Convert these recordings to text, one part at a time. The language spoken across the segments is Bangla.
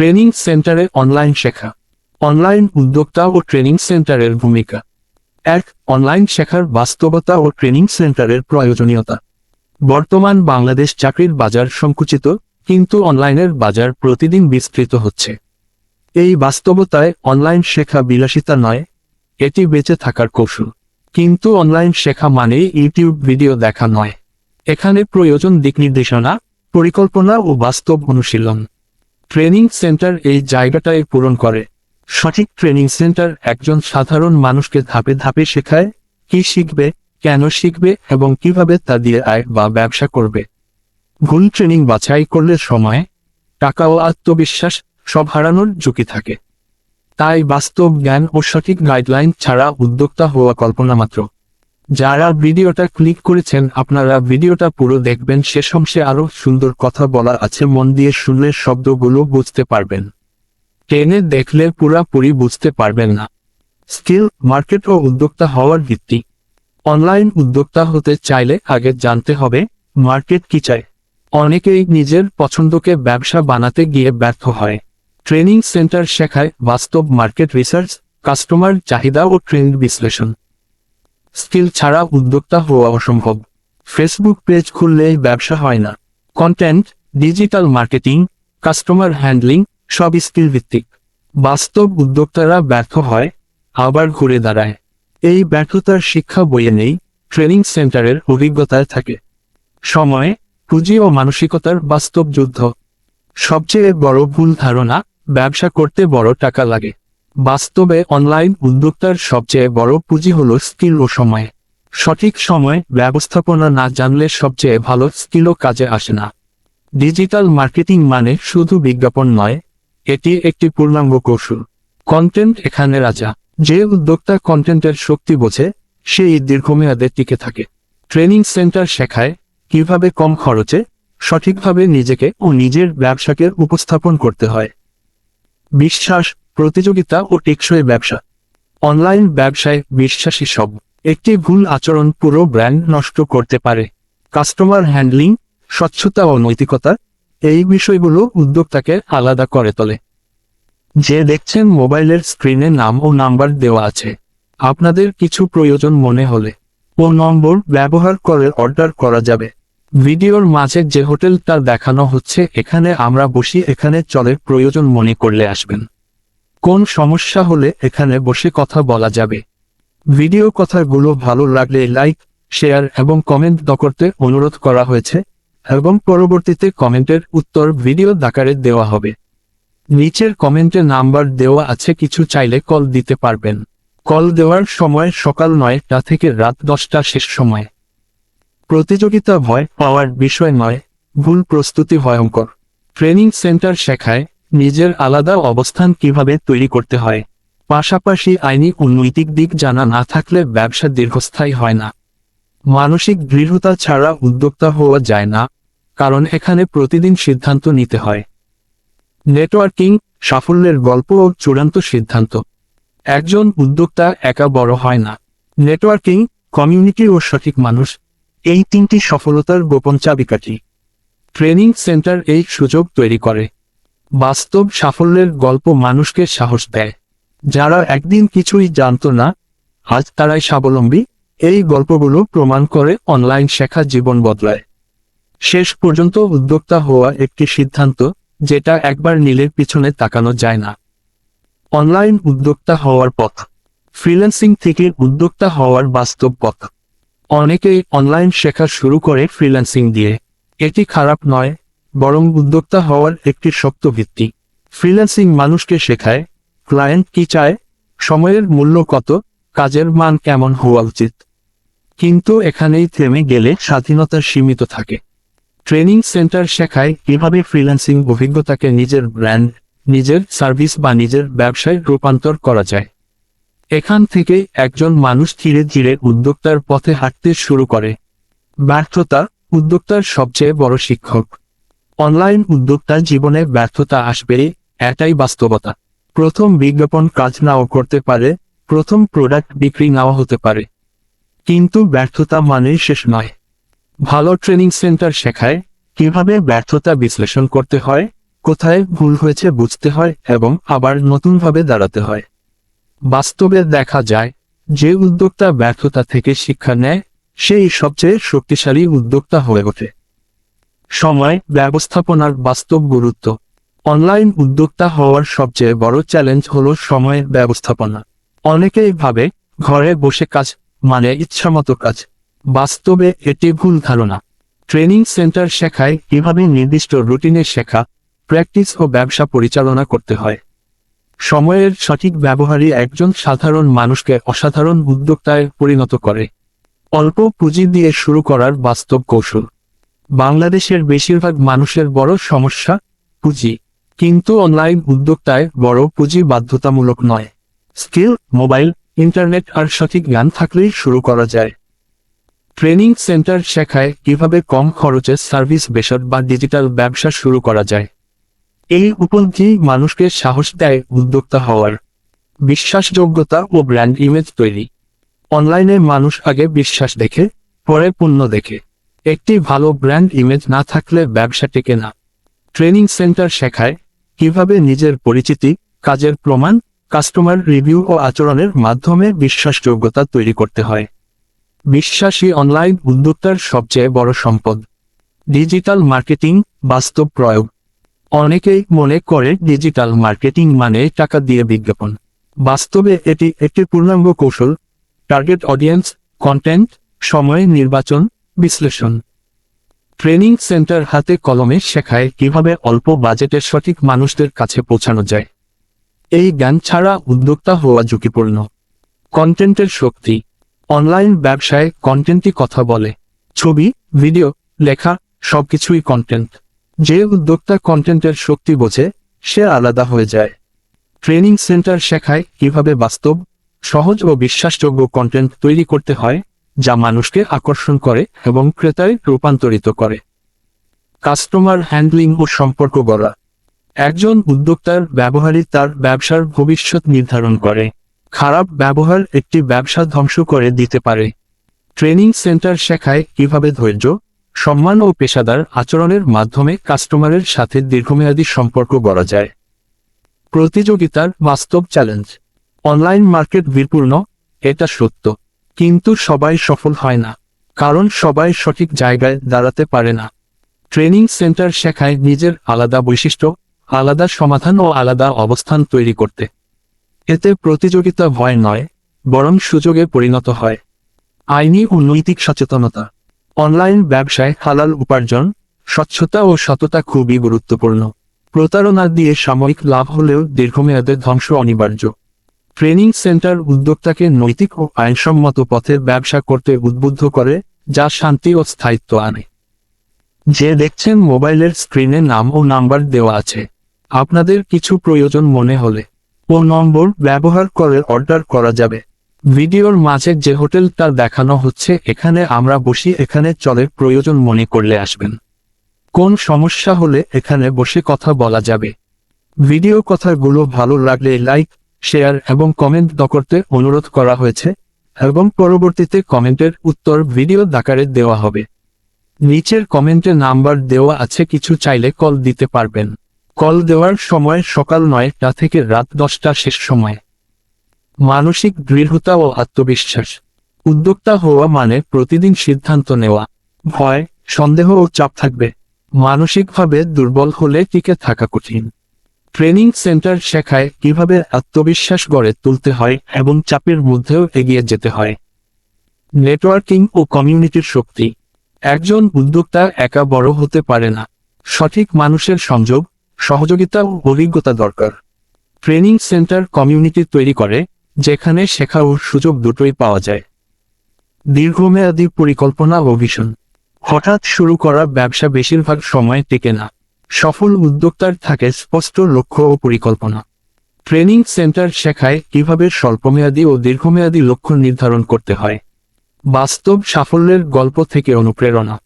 ট্রেনিং সেন্টারে অনলাইন শেখা। অনলাইন উদ্যোক্তা ও ট্রেনিং সেন্টারের ভূমিকা। এক, অনলাইন শেখার বাস্তবতা ও ট্রেনিং সেন্টারের প্রয়োজনীয়তা। বর্তমান বাংলাদেশ চাকরির বাজার সংকুচিত, কিন্তু অনলাইনের বাজার প্রতিদিন বিস্তৃত হচ্ছে। এই বাস্তবতায় অনলাইন শেখা বিলাসিতা নয়, এটি বেঁচে থাকার কৌশল। কিন্তু অনলাইন শেখা মানেই ইউটিউব ভিডিও দেখা নয়। এখানে প্রয়োজন দিক নির্দেশনা, পরিকল্পনা ও বাস্তব অনুশীলন। ট্রেনিং সেন্টার এই জায়গাটায় পূরণ করে। সঠিক ট্রেনিং সেন্টার একজন সাধারণ মানুষকে ধাপে ধাপে শেখায়, কি শিখবে, কেন শিখবে এবং কীভাবে তা দিয়ে আয় বা ব্যবসা করবে। ভুল ট্রেনিং বাছাই করলে সময়, টাকা ও আত্মবিশ্বাস সব হারানোর ঝুঁকি থাকে। তাই বাস্তব জ্ঞান ও সঠিক গাইডলাইন ছাড়া উদ্যোক্তা হওয়া কল্পনা মাত্র। যারা ভিডিওটা ক্লিক করেছেন, আপনারা ভিডিওটা পুরো দেখবেন শেষ অংশে আরও সুন্দর কথা বলা আছে, মন দিয়ে শুনলে শব্দগুলো বুঝতে পারবেন। টেনে দেখলে পুরাপুরি বুঝতে পারবেন না। স্কিল, মার্কেট ও উদ্যোক্তা হওয়ার ভিত্তি। অনলাইন উদ্যোক্তা হতে চাইলে আগে জানতে হবে, মার্কেট কি চায়। অনেকেই নিজের পছন্দকে ব্যবসা বানাতে গিয়ে ব্যর্থ হয়। ট্রেনিং সেন্টার শেখায় বাস্তব মার্কেট রিসার্চ, কাস্টমার চাহিদা ও ট্রেন্ড বিশ্লেষণ। স্কিল ছাড়া উদ্যোক্তা হওয়া অসম্ভব। ফেসবুক পেজ খুললেই ব্যবসা হয় না। Content digital marketing customer handling সব স্কিল ভিত্তিক। বাস্তব উদ্যোক্তারা ব্যর্থ হয়, আবার ঘুরে দাঁড়ায়। এই ব্যর্থতার শিক্ষা বইয়ে নেই ট্রেনিং সেন্টারের অভিজ্ঞতায় থাকে। সময়, পুঁজি ও মানসিকতার বাস্তব যুদ্ধ। সবচেয়ে বড় ভুল ধারণা, ব্যবসা করতে বড় টাকা লাগে। বাস্তবে অনলাইন উদ্যোক্তার সবচেয়ে বড় পুঁজি হলো স্কিল ও সময়। সঠিক সময় ব্যবস্থাপনা না জানলে সবচেয়ে ভালো স্কিলও কাজে আসে না। ডিজিটাল মার্কেটিং মানে শুধু বিজ্ঞাপন নয়, এটি একটি পূর্ণাঙ্গ কৌশল। কন্টেন্ট এখানে রাজা। যে উদ্যোক্তা কন্টেন্টের শক্তি বোঝে, সেই দীর্ঘমেয়াদে টিকে থাকে। ট্রেনিং সেন্টার শেখায়, কীভাবে কম খরচে, সঠিকভাবে নিজেকে ও নিজের ব্যবসাকে উপস্থাপন করতে হয়। বিশ্বাস প্রতিযোগিতা ও টেকসই ব্যবসা। অনলাইন ব্যবসায় বিশ্বাসী সব। একটি ভুল আচরণ পুরো ব্র্যান্ড নষ্ট করতে পারে। কাস্টমার হ্যান্ডলিং, স্বচ্ছতা ও নৈতিকতা, এই বিষয়গুলো উদ্যোক্তাকে আলাদা করে তোলে। যে দেখছেন মোবাইলের স্ক্রিনে নাম ও নাম্বার দেওয়া আছে। আপনাদের কিছু প্রয়োজন মনে হলে ও নম্বর ব্যবহার করে অর্ডার করা যাবে। ভিডিওর মাঝে যে হোটেলটা দেখানো হচ্ছে, এখানে আমরা বসি, এখানে চলে প্রয়োজন মনে করলে আসবেন। কোন সমস্যা হলে এখানে বসে কথা বলা যাবে? ভিডিও কথাগুলো ভালো লাগলে লাইক, শেয়ার এবং কমেন্ট করতে অনুরোধ করা হয়েছে এবং পরবর্তীতে কমেন্টের উত্তর ভিডিও দাকারে দেওয়া হবে। নিচের কমেন্টে নাম্বার দেওয়া আছে, কিছু চাইলে কল দিতে পারবেন। কল দেওয়ার সময় সকাল নয়টা থেকে রাত দশটা শেষ সময়। প্রতিযোগিতা ভয় পাওয়ার বিষয় নয়, ভুল প্রস্তুতি ভয়ঙ্কর। ট্রেনিং সেন্টার শেখায় নিজের আলাদা অবস্থান কীভাবে তৈরি করতে হয়? পাশাপাশি আইনি ও নৈতিক দিক জানা না থাকলে ব্যবসা দীর্ঘস্থায়ী হয় না। মানসিক দৃঢ়তা ছাড়া উদ্যোক্তা হওয়া যায় না, কারণ এখানে প্রতিদিন সিদ্ধান্ত নিতে হয়। নেটওয়ার্কিং, সাফল্যের গল্প ও চূড়ান্ত সিদ্ধান্ত। একজন উদ্যোক্তা একা বড় হয় না। নেটওয়ার্কিং, কমিউনিটি ও সঠিক মানুষ, এই তিনটি সফলতার গোপন চাবিকাঠি। ট্রেনিং সেন্টার এই সুযোগ তৈরি করে। বাস্তব সাফল্যের গল্প মানুষকে সাহস দেয়। যারা একদিন কিছুই জানতো না, আজ তারাই স্বাবলম্বী। এই গল্পগুলো প্রমাণ করে অনলাইন শেখা জীবন বদলায়। শেষ পর্যন্ত উদ্যোক্তা হওয়া একটি সিদ্ধান্ত, যেটা একবার নিলে পিছনে তাকানো যায় না। অনলাইন উদ্যোক্তা হওয়ার পথ। ফ্রিল্যান্সিং থেকে উদ্যোক্তা হওয়ার বাস্তব পথ। অনেকেই অনলাইন শেখা শুরু করে ফ্রিল্যান্সিং দিয়ে। এটি খারাপ নয় বরং উদ্যোক্তা হওয়ার একটি শক্ত ভিত্তি। ফ্রিল্যান্সিং মানুষকে শেখায়, ক্লায়েন্ট কি চায়, সময়ের মূল্য কত, কাজের মান কেমন হওয়া উচিত। কিন্তু এখানেই থেমে গেলে স্বাধীনতা সীমিত থাকে। ট্রেনিং সেন্টার শেখায় কীভাবে ফ্রিল্যান্সিং অভিজ্ঞতাকে নিজের ব্র্যান্ড, নিজের সার্ভিস বা নিজের ব্যবসায় রূপান্তর করা যায়। এখান থেকে একজন মানুষ ধীরে ধীরে উদ্যোক্তার পথে হাঁটতে শুরু করে। ব্যর্থতা উদ্যোক্তার সবচেয়ে বড় শিক্ষক। অনলাইন উদ্যোক্তা জীবনে ব্যর্থতা আসবে, এটাই বাস্তবতা। প্রথম বিজ্ঞাপন কাজ নাও করতে পারে, প্রথম প্রোডাক্ট বিক্রি নাও হতে পারে। কিন্তু ব্যর্থতা মানেই শেষ নয়। ভালো ট্রেনিং সেন্টার শেখায়, কীভাবে ব্যর্থতা বিশ্লেষণ করতে হয়, কোথায় ভুল হয়েছে বুঝতে হয় এবং আবার নতুনভাবে দাঁড়াতে হয়। বাস্তবে দেখা যায়, যে উদ্যোক্তা ব্যর্থতা থেকে শিক্ষা নেয়, সেই সবচেয়ে শক্তিশালী উদ্যোক্তা হয়ে ওঠে। সময়, ব্যবস্থাপনার বাস্তব গুরুত্ব। অনলাইন উদ্যোক্তা হওয়ার সবচেয়ে বড় চ্যালেঞ্জ হল সময়ের ব্যবস্থাপনা। অনেকেই ভাবে, ঘরে বসে কাজ মানে ইচ্ছামতো কাজ। বাস্তবে এটি ভুল ধারণা। ট্রেনিং সেন্টার শেখায় কীভাবে নির্দিষ্ট রুটিনে শেখা, প্র্যাকটিস ও ব্যবসা পরিচালনা করতে হয়। সময়ের সঠিক ব্যবহারই একজন সাধারণ মানুষকে অসাধারণ উদ্যোক্তায় পরিণত করে। অল্প পুঁজি দিয়ে শুরু করার বাস্তব কৌশল। বাংলাদেশের বেশিরভাগ মানুষের বড় সমস্যা পুঁজি। কিন্তু অনলাইন উদ্যোক্তায় বড় পুঁজি বাধ্যতামূলক নয়। স্কিল, মোবাইল, ইন্টারনেট আর সঠিক জ্ঞান থাকলেই শুরু করা যায়। ট্রেনিং সেন্টার শেখায় কীভাবে কম খরচে সার্ভিস বেসর বা ডিজিটাল ব্যবসা শুরু করা যায়। এই উপলব্ধি মানুষকে সাহস দেয় উদ্যোক্তা হওয়ার। বিশ্বাসযোগ্যতা ও ব্র্যান্ড ইমেজ তৈরি। অনলাইনে মানুষ আগে বিশ্বাস দেখে, পরে পণ্য দেখে। একটি ভালো ব্র্যান্ড ইমেজ না থাকলে ব্যবসা টেকে না। ট্রেনিং সেন্টার শেখায় কীভাবে নিজের পরিচিতি, কাজের প্রমাণ, কাস্টমার রিভিউ ও আচরণের মাধ্যমে বিশ্বাসযোগ্যতা তৈরি করতে হয়। বিশ্বাসী অনলাইন উদ্যোক্তার সবচেয়ে বড় সম্পদ। ডিজিটাল মার্কেটিং বাস্তব প্রয়োগ। অনেকেই মনে করে ডিজিটাল মার্কেটিং মানে টাকা দিয়ে বিজ্ঞাপন। বাস্তবে এটি একটি পূর্ণাঙ্গ কৌশল। টার্গেট অডিয়েন্স, কন্টেন্ট, সময় নির্বাচন বিশ্লেষণ। ট্রেনিং সেন্টার হাতে কলমে শেখায় কীভাবে অল্প বাজেটে সঠিক মানুষদের কাছে পৌঁছানো যায়। এই জ্ঞান ছাড়া উদ্যোক্তা হওয়া ঝুঁকিপূর্ণ। কন্টেন্টের শক্তি। অনলাইন ব্যবসায় কন্টেন্টই কথা বলে। ছবি, ভিডিও, লেখা, সবকিছুই কন্টেন্ট। যে উদ্যোক্তা কন্টেন্টের শক্তি বোঝে, সে আলাদা হয়ে যায়। ট্রেনিং সেন্টার শেখায় কীভাবে বাস্তব, সহজ ও বিশ্বাসযোগ্য কন্টেন্ট তৈরি করতে হয় যা মানুষকে আকর্ষণ করে এবং ক্রেতায় রূপান্তরিত করে। কাস্টমার হ্যান্ডলিং ও সম্পর্ক গড়া। একজন উদ্যোক্তার ব্যবহারই তার ব্যবসার ভবিষ্যৎ নির্ধারণ করে। খারাপ ব্যবহার একটি ব্যবসা ধ্বংস করে দিতে পারে। ট্রেনিং সেন্টার শেখায় কীভাবে ধৈর্য, সম্মান ও পেশাদার আচরণের মাধ্যমে কাস্টমারের সাথে দীর্ঘমেয়াদী সম্পর্ক গড়া যায়। প্রতিযোগিতার বাস্তব চ্যালেঞ্জ। অনলাইন মার্কেট বিপূর্ণ, এটা সত্য। কিন্তু সবাই সফল হয় না, কারণ সবাই সঠিক জায়গায় দাঁড়াতে পারে না। ট্রেনিং সেন্টার শেখায় নিজের আলাদা বৈশিষ্ট্য, আলাদা সমাধান ও আলাদা অবস্থান তৈরি করতে। এতে প্রতিযোগিতা ভয় নয়, বরং সুযোগে পরিণত হয়। আইনি ও নৈতিক সচেতনতা। অনলাইন ব্যবসায় হালাল উপার্জন, স্বচ্ছতা ও সততা খুবই গুরুত্বপূর্ণ। প্রতারণা দিয়ে সাময়িক লাভ হলেও দীর্ঘমেয়াদে ধ্বংস অনিবার্য। ট্রেনিং সেন্টার উদ্যোক্তাকে নৈতিক ও আইনসম্মত পথে ব্যবসা করতে উদ্বুদ্ধ করে, যা শান্তি ও স্থায়িত্ব আনে। যে দেখছেন মোবাইলের স্ক্রিনে নাম ও নাম্বার দেওয়া আছে। আপনাদের কিছু প্রয়োজন মনে হলে ও নম্বর ব্যবহার করে অর্ডার করা যাবে। ভিডিওর মাঝে যে হোটেলটা দেখানো হচ্ছে, এখানে আমরা বসি, এখানে চলে প্রয়োজন মনে করলে আসবেন। কোন সমস্যা হলে এখানে বসে কথা বলা যাবে। ভিডিও কথাগুলো ভালো লাগলে লাইক শেয়ার এবং কমেন্ট দ করতে অনুরোধ করা হয়েছে, এবং পরবর্তীতে কমেন্টের উত্তর ভিডিও দাকারে দেওয়া হবে। নিচের কমেন্টে নাম্বার দেওয়া আছে, কিছু চাইলে কল দিতে পারবেন। কল দেওয়ার সময় সকাল নয়টা থেকে রাত দশটা শেষ সময়। মানসিক দৃঢ়তা ও আত্মবিশ্বাস। উদ্যোক্তা হওয়া মানে প্রতিদিন সিদ্ধান্ত নেওয়া। ভয়, সন্দেহ ও চাপ থাকবে। মানসিকভাবে দুর্বল হলে টিকে থাকা কঠিন। ট্রেনিং সেন্টার শেখায় কীভাবে আত্মবিশ্বাস গড়ে তুলতে হয় এবং চাপের মধ্যেও এগিয়ে যেতে হয়। নেটওয়ার্কিং ও কমিউনিটির শক্তি। একজন উদ্যোক্তা একা বড় হতে পারে না। সঠিক মানুষের সংযোগ, সহযোগিতা ও অভিজ্ঞতা দরকার। ট্রেনিং সেন্টার কমিউনিটি তৈরি করে, যেখানে শেখা ও সুযোগ দুটোই পাওয়া যায়। দীর্ঘমেয়াদী পরিকল্পনা ও ভিশন। হঠাৎ শুরু করা ব্যবসা বেশিরভাগ সময় টেকে না। সফল উদ্যোক্তার থাকে স্পষ্ট লক্ষ্য ও পরিকল্পনা। ট্রেনিং সেন্টার শেখায় কীভাবে স্বল্পমেয়াদী ও দীর্ঘমেয়াদী লক্ষ্য নির্ধারণ করতে হয়। বাস্তব সাফল্যের গল্প থেকে অনুপ্রেরণা।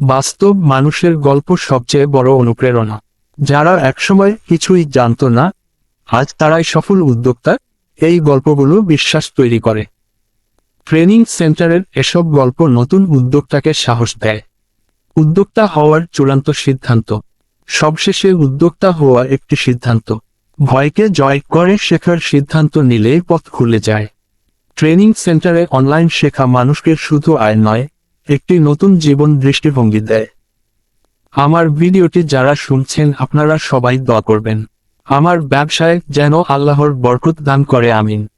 বাস্তব মানুষের গল্প সবচেয়ে বড় অনুপ্রেরণা। যারা একসময় কিছুই জানতো না, আজ তারাই সফল উদ্যোক্তা, এই গল্পগুলো বিশ্বাস তৈরি করে। ট্রেনিং সেন্টারের এসব গল্প নতুন উদ্যোক্তাকে সাহস দেয়। উদ্যোক্তা হওয়ার চূড়ান্ত সিদ্ধান্ত। সবশেষে উদ্যোক্তা হওয়া একটি সিদ্ধান্ত। ভয়কে জয় করে শেখার সিদ্ধান্ত নিলে পথ খুলে যায়। ট্রেনিং সেন্টারে অনলাইন শেখা মানুষকে শুধু আয় নয়, একটি নতুন জীবন দৃষ্টিভঙ্গি দেয়। আমার ভিডিওটি যারা শুনছেন আপনারা সবাই দোয়া করবেন। আমার ব্যবসায় যেন আল্লাহর বরকত দান করে, আমিন।